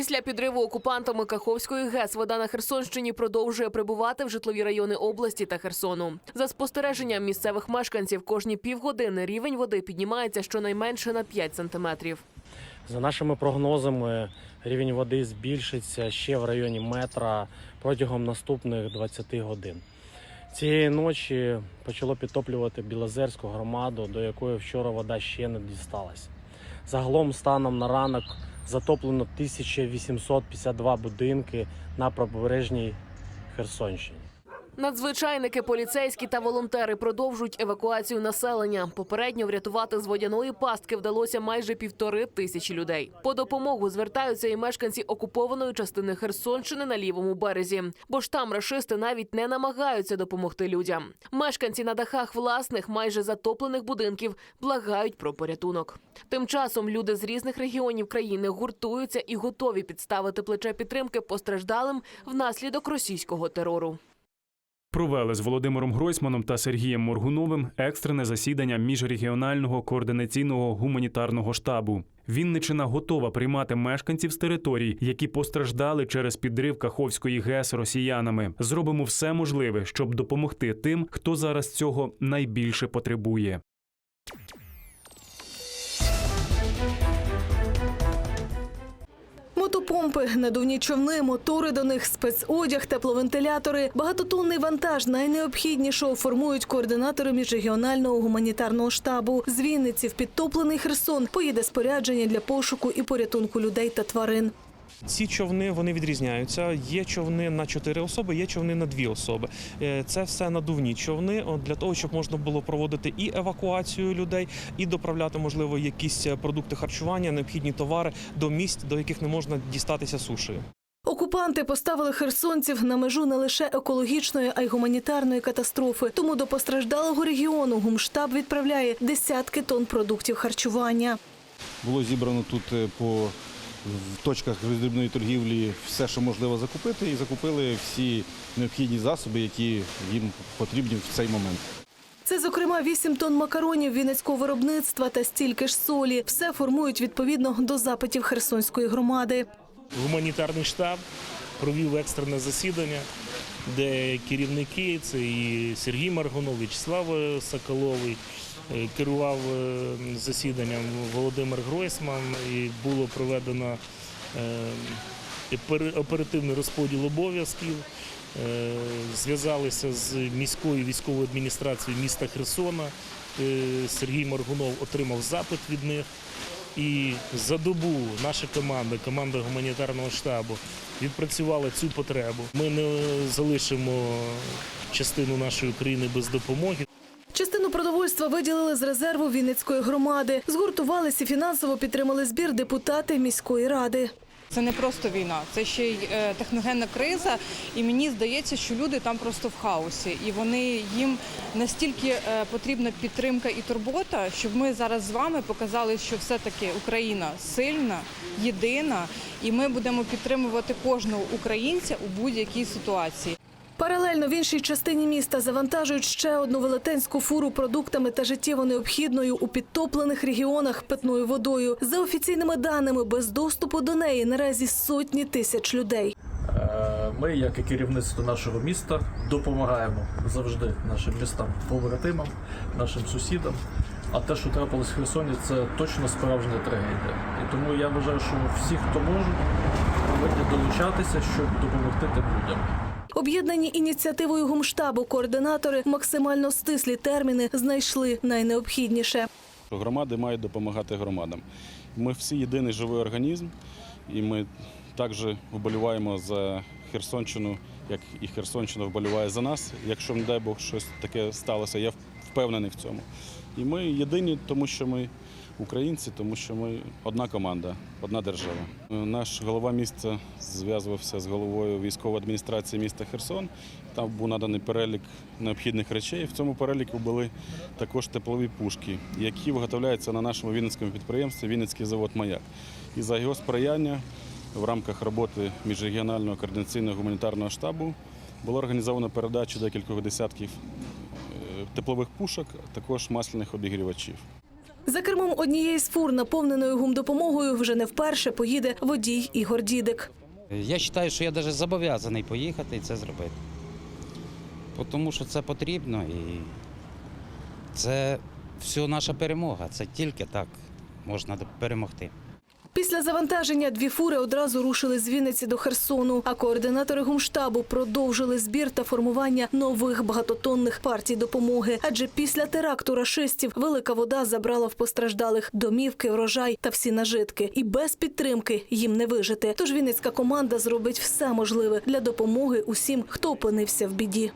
Після підриву окупантами Каховської ГЕС вода на Херсонщині продовжує прибувати в житлові райони області та Херсону. За спостереженням місцевих мешканців, кожні півгодини рівень води піднімається щонайменше на 5 сантиметрів. За нашими прогнозами, рівень води збільшиться ще в районі метра протягом наступних 20 годин. Цієї ночі почало підтоплювати Білозерську громаду, до якої вчора вода ще не дісталась. Загалом, станом на ранок, затоплено 1852 будинки на правобережній Херсонщині. Надзвичайники, поліцейські та волонтери продовжують евакуацію населення. Попередньо врятувати з водяної пастки вдалося майже півтори тисячі людей. По допомогу звертаються і мешканці окупованої частини Херсонщини на лівому березі, бо ж там рашисти навіть не намагаються допомогти людям. Мешканці на дахах власних майже затоплених будинків благають про порятунок. Тим часом люди з різних регіонів країни гуртуються і готові підставити плече підтримки постраждалим внаслідок російського терору. Провели з Володимиром Гройсманом та Сергієм Моргуновим екстрене засідання міжрегіонального координаційного гуманітарного штабу. Вінничина готова приймати мешканців з територій, які постраждали через підрив Каховської ГЕС росіянами. Зробимо все можливе, щоб допомогти тим, хто зараз цього найбільше потребує. Мотопомпи, надувні човни, мотори до них, спецодяг, тепловентилятори, багатотонний вантаж найнеобхіднішого формують координатори міжрегіонального гуманітарного штабу. З Вінниці в підтоплений Херсон поїде спорядження для пошуку і порятунку людей та тварин. Ці човни вони відрізняються. Є човни на чотири особи, є човни на дві особи. Е, Це все надувні човни для того, щоб можна було проводити і евакуацію людей, і доправляти, можливо, якісь е, продукти харчування, необхідні товари до місць, до яких не можна дістатися сушею. Окупанти поставили херсонців на межу не лише екологічної, а й гуманітарної катастрофи. Тому до постраждалого регіону гумштаб відправляє десятки тонн продуктів харчування. Було зібрано тут е, по в точках роздрібної торгівлі все, що можливо закупити, і закупили всі необхідні засоби, які їм потрібні в цей момент. Це, зокрема, 8 тонн макаронів вінницького виробництва та стільки ж солі. Все формують відповідно до запитів Херсонської громади. гуманітарний штаб провів екстрене засідання, де керівники це і Сергій Маргунов, Вячеслав Соколовий, е, керував е, засіданням Володимир Гройсман, і було проведено е, оперативний розподіл обов'язків. Е, Зв'язалися з міською військовою адміністрацією міста Херсона. Е, Сергій Моргунов отримав запит від них. І за добу наша команда, команда гуманітарного штабу, відпрацювала цю потребу. Ми не залишимо частину нашої країни без допомоги. Частину продовольства виділили з резерву Вінницької громади. Згуртувалися і фінансово підтримали збір депутати міської ради. Це не просто війна, це ще й е, техногенна криза. І мені здається, що люди там просто в хаосі, і вони їм настільки е, потрібна підтримка і турбота, щоб ми зараз з вами показали, що все-таки Україна сильна, єдина, і ми будемо підтримувати кожного українця у будь-якій ситуації. Паралельно в іншій частині міста завантажують ще одну велетенську фуру продуктами та життєво необхідною у підтоплених регіонах питною водою. За офіційними даними, без доступу до неї наразі сотні тисяч людей. Е, Ми, як і керівництво нашого міста, допомагаємо завжди нашим містам, побратимам, нашим сусідам. А те, що трапилось в Херсоні, це точно справжня трагедія. І тому я вважаю, що всі, хто можуть, повинні долучатися, щоб допомогти тим людям. Об'єднані ініціативою гумштабу координатори максимально стислі терміни знайшли найнеобхідніше. Громади мають допомагати громадам. Ми всі єдиний живий організм, і ми також вболіваємо за Херсонщину, як і Херсонщина вболіває за нас. Якщо, не дай Бог, щось таке сталося, я впевнений в цьому. І ми єдині, тому що ми українці, тому що ми одна команда, одна держава. Наш голова міста зв'язувався з головою військової адміністрації міста Херсон. Там був наданий перелік необхідних речей. В цьому переліку були також теплові пушки, які виготовляються на нашому вінницькому підприємстві Вінницький завод Маяк. І за його сприяння в рамках роботи міжрегіонального координаційного гуманітарного штабу було організовано передачу декількох десятків е, теплових пушок, а також масляних обігрівачів. За кермом однієї з фур, наповненою гумдопомогою, вже не вперше поїде водій Ігор Дідик. Я вважаю, що я навіть зобов'язаний поїхати і це зробити. Тому що це потрібно і це все наша перемога. Це тільки так можна перемогти. Після завантаження дві фури одразу рушили з Вінниці до Херсону. А координатори гумштабу продовжили збір та формування нових багатотонних партій допомоги. Адже після теракту рашистів велика вода забрала в постраждалих домівки, врожай та всі нажитки. І без підтримки їм не вижити. Тож Вінницька команда зробить все можливе для допомоги усім, хто опинився в біді.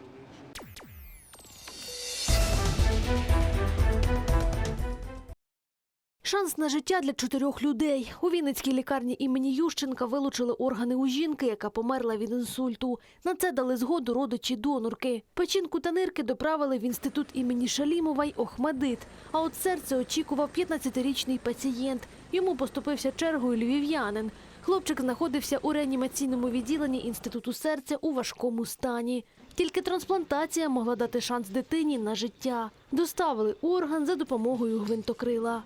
Шанс на життя для чотирьох людей. У Вінницькій лікарні імені Ющенка вилучили органи у жінки, яка померла від інсульту. На це дали згоду родичі донорки. Печінку та нирки доправили в інститут імені Шалімова й Охмадит. А от серце очікував 15-річний пацієнт. Йому поступився чергою львів'янин. Хлопчик знаходився у реанімаційному відділенні інституту серця у важкому стані. Тільки трансплантація могла дати шанс дитині на життя. Доставили орган за допомогою гвинтокрила.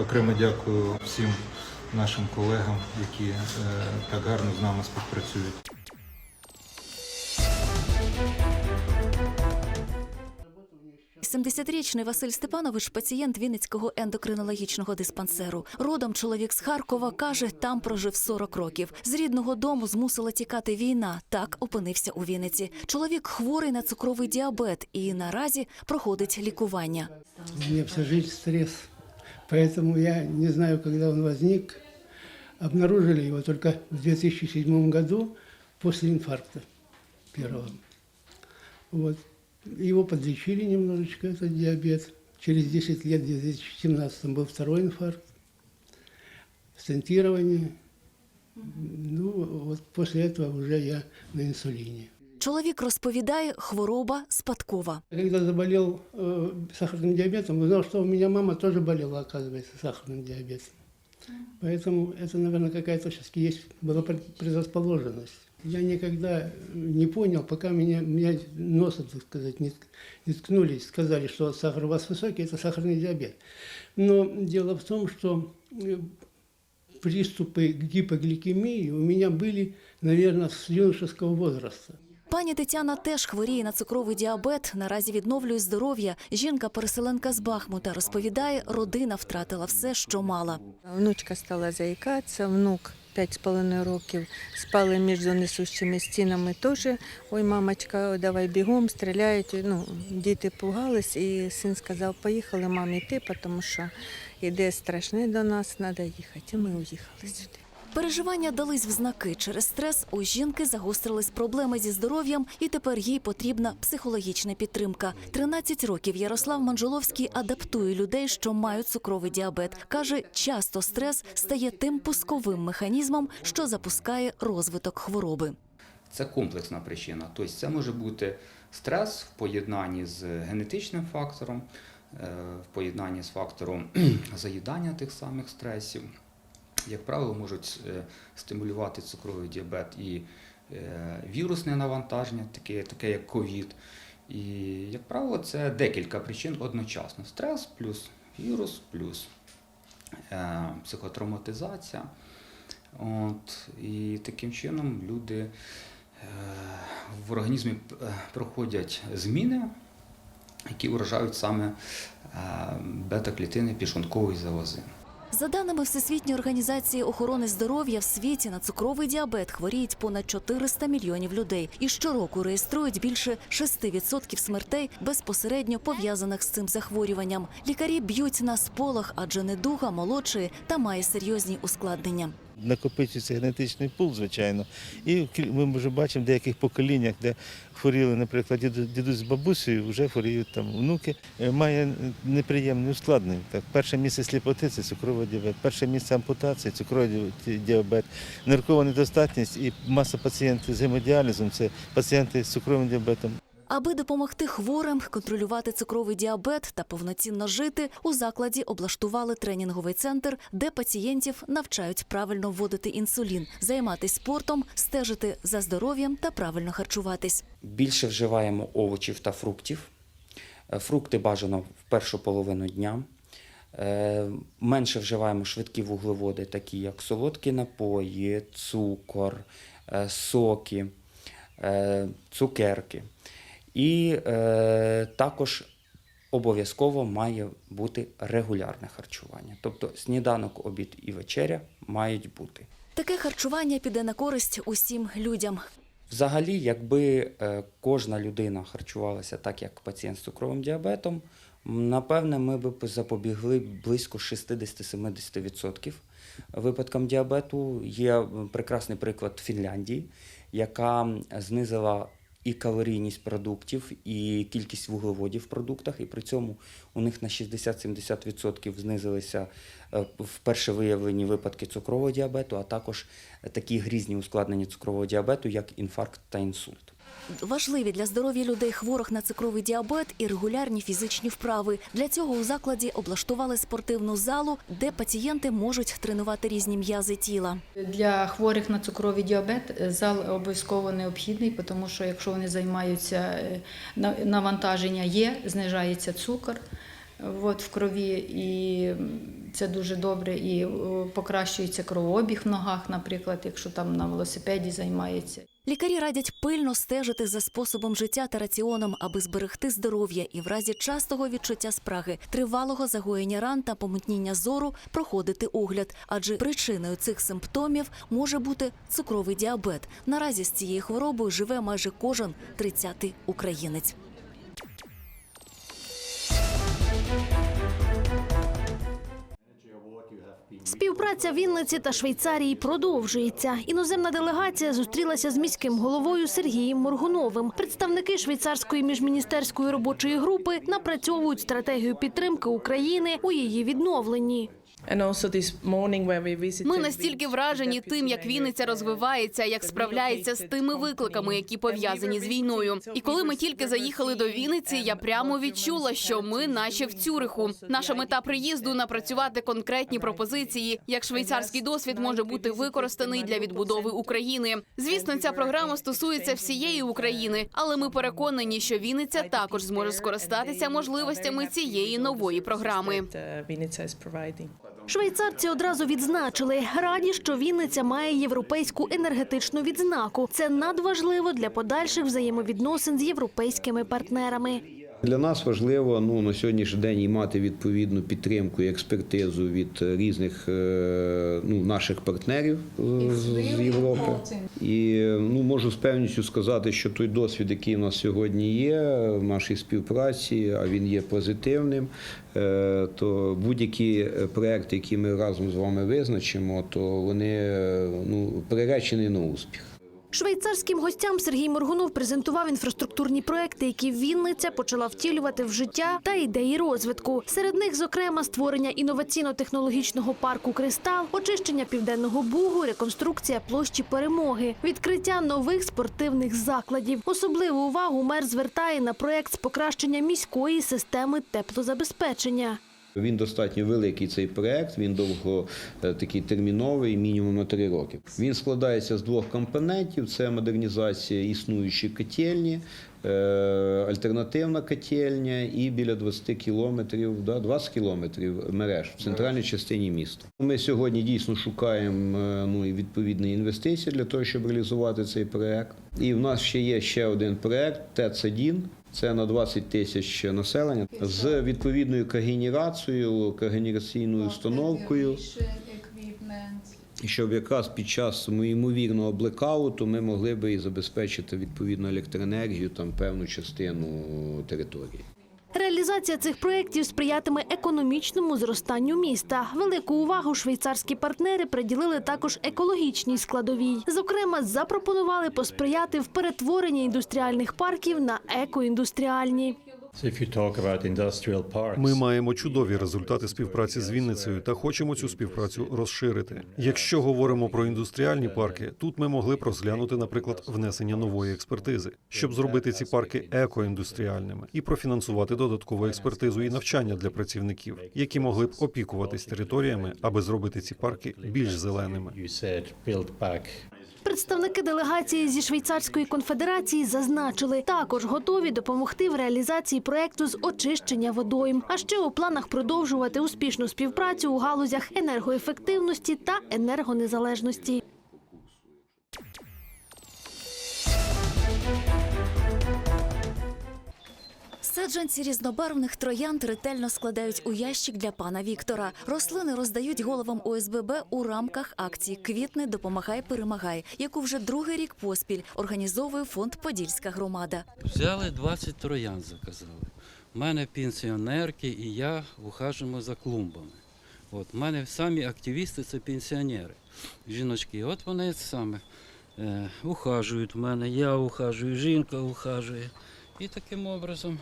Окремо дякую всім нашим колегам, які е, так гарно з нами співпрацюють. – 70-річний Василь Степанович – пацієнт Вінницького ендокринологічного диспансеру. Родом чоловік з Харкова каже, там прожив 40 років. З рідного дому змусила тікати війна. Так опинився у Вінниці. Чоловік хворий на цукровий діабет і наразі проходить лікування. У меня вся жизнь стресс. Поэтому я не знаю, когда он возник. Обнаружили его только в 2007 году после инфаркта первого. Вот. Его подлечили немножечко, этот диабет. Через 10 лет, в 2017 был второй инфаркт, стентирование. Ну, вот после этого уже я на инсулине. Чоловік розповідає, хвороба спадкова. Когда заболел э, сахарным диабетом, узнал, что у меня мама тоже болела, оказывается, сахарным диабетом. Поэтому это, наверное, какая-то сейчас есть была пред- предрасположенность. Я никогда не понял, пока меня, меня носом, так сказать, не, не ткнулись, сказали, что сахар у вас высокий, это сахарный диабет. Но дело в том, что э, приступы гипогликемии у меня были, наверное, с юношеского возраста. Пані Тетяна теж хворіє на цукровий діабет. Наразі відновлює здоров'я. Жінка-переселенка з Бахмута розповідає, родина втратила все, що мала. Внучка стала заїкатися, внук 5,5 років спали між несущими стінами теж. Ой, мамочка, давай бігом, стріляють. Ну, діти пугались, і син сказав, поїхали мамі йти, тому що іде страшне до нас, треба їхати. І ми уїхали сюди. Переживання дались в знаки. Через стрес у жінки загострились проблеми зі здоров'ям, і тепер їй потрібна психологічна підтримка. 13 років Ярослав Манжоловський адаптує людей, що мають цукровий діабет. Каже, часто стрес стає тим пусковим механізмом, що запускає розвиток хвороби. Це комплексна причина. Тобто це може бути стрес в поєднанні з генетичним фактором, е, в поєднанні з фактором заїдання тих самих стресів. Як правило, можуть е, стимулювати цукровий діабет і е, вірусне навантаження, таке, таке як ковід. І, як правило, це декілька причин одночасно: стрес плюс вірус, плюс е, психотравматизація. От, і таким чином люди в організмі проходять зміни, які вражають саме бета-клітини пішункової залози. За даними Всесвітньої організації охорони здоров'я, в світі на цукровий діабет хворіють понад 400 мільйонів людей і щороку реєструють більше 6% смертей безпосередньо пов'язаних з цим захворюванням. Лікарі б'ють на сполох, адже недуга молодшої та має серйозні ускладнення. Накопичується генетичний пул, звичайно. І ми вже бачимо в деяких поколіннях, де хворіли, наприклад, дідусь з бабусею, вже хворіють там внуки. Е, Має неприємні ускладнення. Так, перше місце сліпоти це цукровий діабет, перше місце ампутації, цукровий діабет, ниркова недостатність і маса пацієнтів з гемодіалізом це пацієнти з цукровим діабетом. Аби допомогти хворим контролювати цукровий діабет та повноцінно жити, у закладі облаштували тренінговий центр, де пацієнтів навчають правильно вводити інсулін, займатися спортом, стежити за здоров'ям та правильно харчуватись. Більше вживаємо овочів та фруктів. Е, Фрукти бажано в першу половину дня. Е, Менше вживаємо швидкі вуглеводи, такі як солодкі напої, цукор, е, соки, цукерки. І е, також обов'язково має бути регулярне харчування. Тобто сніданок, обід і вечеря мають бути. Таке харчування піде на користь усім людям. Взагалі, якби е, кожна людина харчувалася так, як пацієнт з цукровим діабетом, напевне, ми б запобігли близько 60-70% випадкам діабету. Є прекрасний приклад Фінляндії, яка знизила і калорійність продуктів, і кількість вуглеводів в продуктах, і при цьому у них на 60-70% знизилися е, вперше виявлені випадки цукрового діабету, а також такі грізні ускладнення цукрового діабету, як інфаркт та інсульт. Важливі для здоров'я людей хворих на цукровий діабет і регулярні фізичні вправи. Для цього у закладі облаштували спортивну залу, де пацієнти можуть тренувати різні м'язи тіла. Для хворих на цукровий діабет е, зал обов'язково необхідний, тому що якщо вони займаються, е, на- навантаження є, знижається цукор от, в крові, і це дуже добре, і е, покращується кровообіг в ногах, наприклад, якщо там на велосипеді займається. Лікарі радять пильно стежити за способом життя та раціоном, аби зберегти здоров'я і в разі частого відчуття спраги, тривалого загоєння ран та помутніння зору проходити огляд, адже причиною цих симптомів може бути цукровий діабет. Наразі з цією хворобою живе майже кожен 30-й українець. Співпраця Вінниці та Швейцарії продовжується. Іноземна делегація зустрілася з міським головою Сергієм Моргуновим. Представники швейцарської міжміністерської робочої групи напрацьовують стратегію підтримки України у її відновленні. Ми настільки вражені тим, як Вінниця розвивається, як справляється з тими викликами, які пов'язані з війною. І коли ми тільки заїхали до Вінниці, я прямо відчула, що ми наче в Цюриху. Наша мета приїзду напрацювати конкретні пропозиції, як швейцарський досвід може бути використаний для відбудови України. Звісно, ця програма стосується всієї України, але ми переконані, що Вінниця також зможе скористатися можливостями цієї нової програми. Швейцарці одразу відзначили, раді, що Вінниця має європейську енергетичну відзнаку. Це надважливо для подальших взаємовідносин з європейськими партнерами. Для нас важливо ну, на сьогоднішній день і мати відповідну підтримку і експертизу від різних е, ну, наших партнерів е, з Європи. І ну, можу з певністю сказати, що той досвід, який у нас сьогодні є в нашій співпраці, а він є позитивним, е, то будь-які проекти, які ми разом з вами визначимо, то вони е, ну, приречені на успіх. Швейцарським гостям Сергій Моргунов презентував інфраструктурні проекти, які Вінниця почала втілювати в життя та ідеї розвитку. Серед них, зокрема, створення інноваційно-технологічного парку Кристал, очищення південного бугу, реконструкція площі перемоги, відкриття нових спортивних закладів. Особливу увагу мер звертає на проект з покращення міської системи теплозабезпечення. Він достатньо великий цей проект. Він довго е, такий терміновий, мінімум на три роки. Він складається з двох компонентів: це модернізація існуючої котельні, е, альтернативна котельня і біля 20 кілометрів, да, 20 кілометрів мереж в центральній частині міста. Ми сьогодні дійсно шукаємо е, ну, і відповідні інвестиції для того, щоб реалізувати цей проект. І в нас ще є ще один проект ТЕЦ-1. Це на 20 тисяч населення з відповідною когенерацією, когенераційною установкою. Щоб якраз під час ймовірного блекауту ми могли би і забезпечити відповідну електроенергію там певну частину території. Реалізація цих проєктів сприятиме економічному зростанню міста. Велику увагу швейцарські партнери приділили також екологічній складовій. Зокрема, запропонували посприяти в перетворенні індустріальних парків на екоіндустріальні. Ми маємо чудові результати співпраці з Вінницею та хочемо цю співпрацю розширити. Якщо говоримо про індустріальні парки, тут ми могли б розглянути, наприклад, внесення нової експертизи, щоб зробити ці парки екоіндустріальними і профінансувати додаткову експертизу і навчання для працівників, які могли б опікуватись територіями, аби зробити ці парки більш зеленими. Представники делегації зі швейцарської конфедерації зазначили, також готові допомогти в реалізації проекту з очищення водойм. А ще у планах продовжувати успішну співпрацю у галузях енергоефективності та енергонезалежності. Саджанці різнобарвних троянд ретельно складають у ящик для пана Віктора. Рослини роздають головам ОСББ у рамках акції Квітне допомагай, перемагай, яку вже другий рік поспіль організовує фонд Подільська громада. Взяли 20 троян, заказали. У мене пенсіонерки і я ухажуємо за клумбами. От, у мене самі активісти це пенсіонери, жіночки. От вони саме е, ухажують в мене, я ухажую, жінка ухажує. І таким образом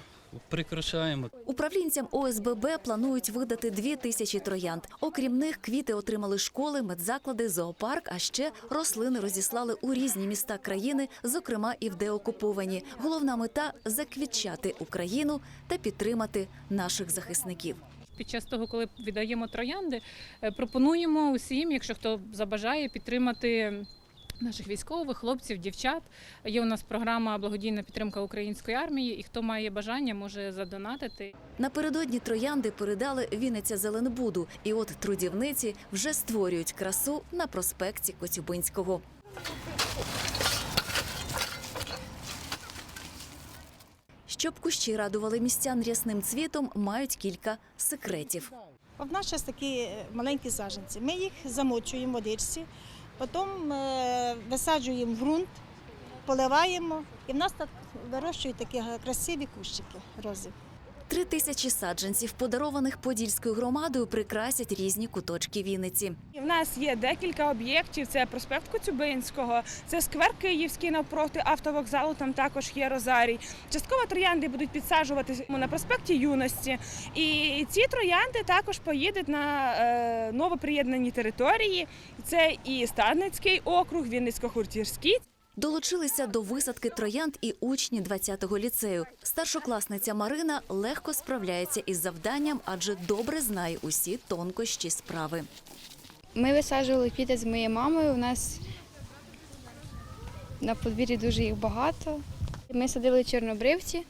прикрашаємо. Управлінцям ОСББ планують видати дві тисячі троянд. Окрім них, квіти отримали школи, медзаклади, зоопарк, а ще рослини розіслали у різні міста країни, зокрема і в деокуповані. Головна мета заквітчати Україну та підтримати наших захисників. Під час того, коли віддаємо троянди, е, пропонуємо усім, якщо хто забажає, підтримати наших військових, хлопців, дівчат. Є у нас програма благодійна підтримка української армії, і хто має бажання, може задонатити. Напередодні троянди передали Вінниця Зеленбуду, і от трудівниці вже створюють красу на проспекті Коцюбинського. Щоб кущі радували містян рясним цвітом, мають кілька секретів. В нас зараз такі маленькі саджанці. Ми їх замочуємо в водичці, потім е, висаджуємо ґрунт, поливаємо, і в нас так вирощують такі красиві кущики рози. Три тисячі саджанців, подарованих Подільською громадою, прикрасять різні куточки Вінниці. У нас є декілька об'єктів. Це проспект Коцюбинського, це сквер Київський навпроти автовокзалу. Там також є Розарій. Частково троянди будуть підсаджуватися на проспекті Юності. І ці троянди також поїдуть на е, новоприєднані території. Це і Старницький округ, Вінницько-Хуртірський. Долучилися до висадки троянд і учні 20-го ліцею. Старшокласниця Марина легко справляється із завданням, адже добре знає усі тонкощі справи. Ми висаджували квіти з моєю мамою. У нас на подвір'ї дуже їх багато. Ми садили чорнобривці.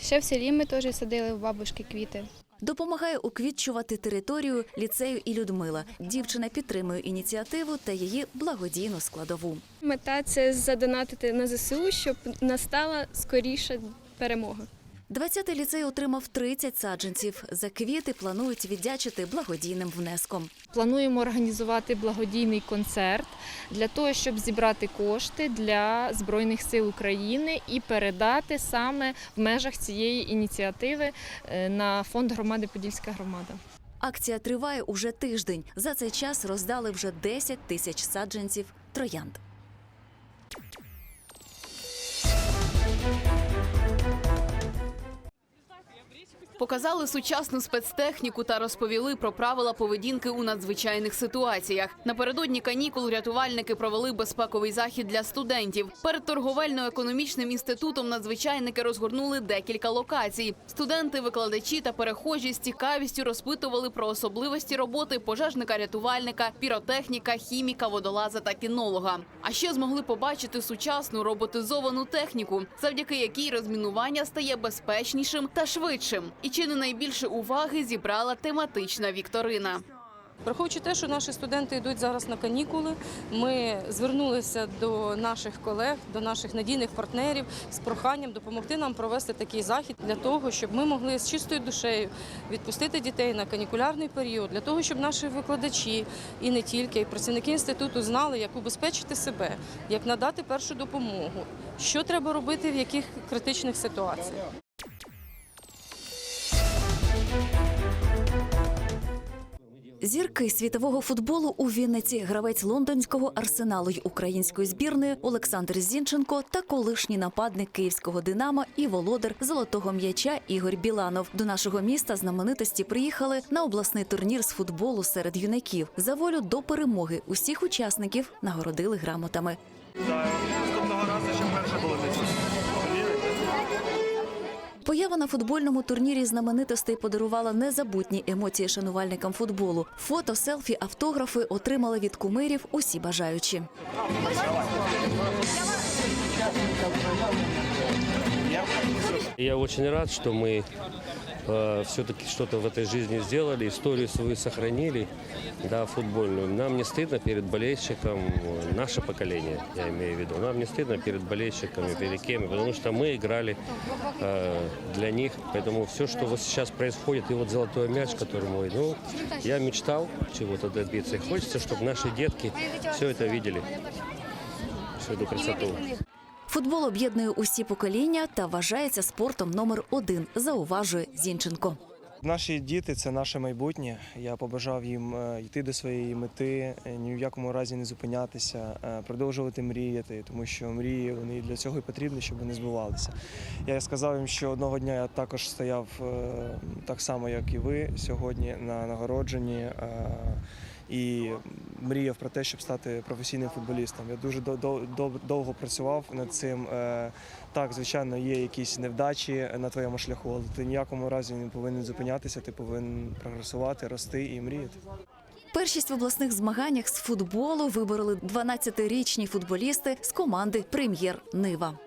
Ще в селі ми теж садили у бабушки квіти. Допомагає уквітчувати територію ліцею і Людмила. Дівчина підтримує ініціативу та її благодійну складову. Мета це задонатити на ЗСУ, щоб настала скоріша перемога. 20-й ліцей отримав 30 саджанців. За квіти планують віддячити благодійним внеском. Плануємо організувати благодійний концерт для того, щоб зібрати кошти для Збройних сил України і передати саме в межах цієї ініціативи е, на фонд громади Подільська громада. Акція триває уже тиждень. За цей час роздали вже 10 тисяч саджанців троянд. Показали сучасну спецтехніку та розповіли про правила поведінки у надзвичайних ситуаціях. Напередодні канікул рятувальники провели безпековий захід для студентів. Перед торговельно-економічним інститутом надзвичайники розгорнули декілька локацій. Студенти, викладачі та перехожі з цікавістю розпитували про особливості роботи пожежника-рятувальника, піротехніка, хіміка, водолаза та кінолога. А ще змогли побачити сучасну роботизовану техніку, завдяки якій розмінування стає безпечнішим та швидшим. І чи не найбільше уваги зібрала тематична вікторина. Враховуючи те, що наші студенти йдуть зараз на канікули, ми звернулися до наших колег, до наших надійних партнерів з проханням допомогти нам провести такий захід для того, щоб ми могли з чистою душею відпустити дітей на канікулярний період, для того, щоб наші викладачі і не тільки і працівники інституту знали, як убезпечити себе, як надати першу допомогу, що треба робити в яких критичних ситуаціях. Зірки світового футболу у Вінниці, гравець лондонського арсеналу й української збірної Олександр Зінченко та колишній нападник київського динамо і володар золотого м'яча Ігор Біланов. До нашого міста знаменитості приїхали на обласний турнір з футболу серед юнаків. За волю до перемоги усіх учасників нагородили грамотами. Поява на футбольному турнірі знаменитостей подарувала незабутні емоції шанувальникам футболу. Фото, селфі, автографи отримали від кумирів усі бажаючі. Я очень рад, что мы все-таки что-то в этой жизни сделали, историю свою сохранили, да, футбольную. Нам не стыдно перед болельщиком, э, наше поколение, я имею в виду, нам не стыдно перед болельщиками, перед кем, потому что мы играли э, для них, поэтому все, что вот сейчас происходит, и вот золотой мяч, который мой, ну, я мечтал чего-то добиться, и хочется, чтобы наши детки все это видели, всю эту красоту. Футбол об'єднує усі покоління та вважається спортом номер один, зауважує Зінченко. Наші діти це наше майбутнє. Я побажав їм е, йти до своєї мети, е, ні в якому разі не зупинятися, е, продовжувати мріяти, тому що мрії вони для цього і потрібні, щоб вони збувалися. Я сказав їм, що одного дня я також стояв так само, як і ви сьогодні на нагородженні. І мріяв про те, щоб стати професійним футболістом. Я дуже дов- дов- дов- довго працював над цим. Е, Так, звичайно, є якісь невдачі на твоєму шляху, але ти ніякому разі не повинен зупинятися, ти повинен прогресувати, рости і мріяти. Першість в обласних змаганнях з футболу вибороли 12-річні футболісти з команди Прем'єр Нива.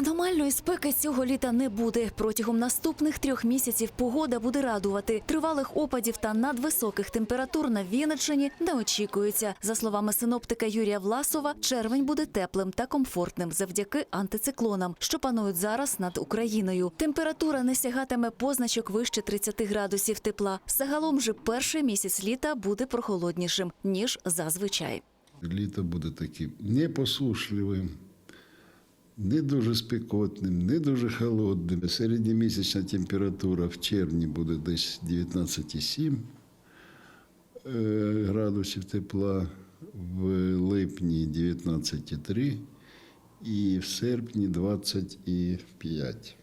Аномальної спеки цього літа не буде. Протягом наступних трьох місяців погода буде радувати. Тривалих опадів та надвисоких температур на Вінниччині не очікується. За словами синоптика Юрія Власова, червень буде теплим та комфортним завдяки антициклонам, що панують зараз над Україною. Температура не сягатиме позначок вище 30 градусів тепла. Загалом же перший місяць літа буде прохолоднішим ніж зазвичай. Літо буде таким непосушливим, не дуже спекотним, не дуже холодним. Середньомісячна температура в червні буде десь 19,7 е, градусів тепла, в липні 19,3 і в серпні 25.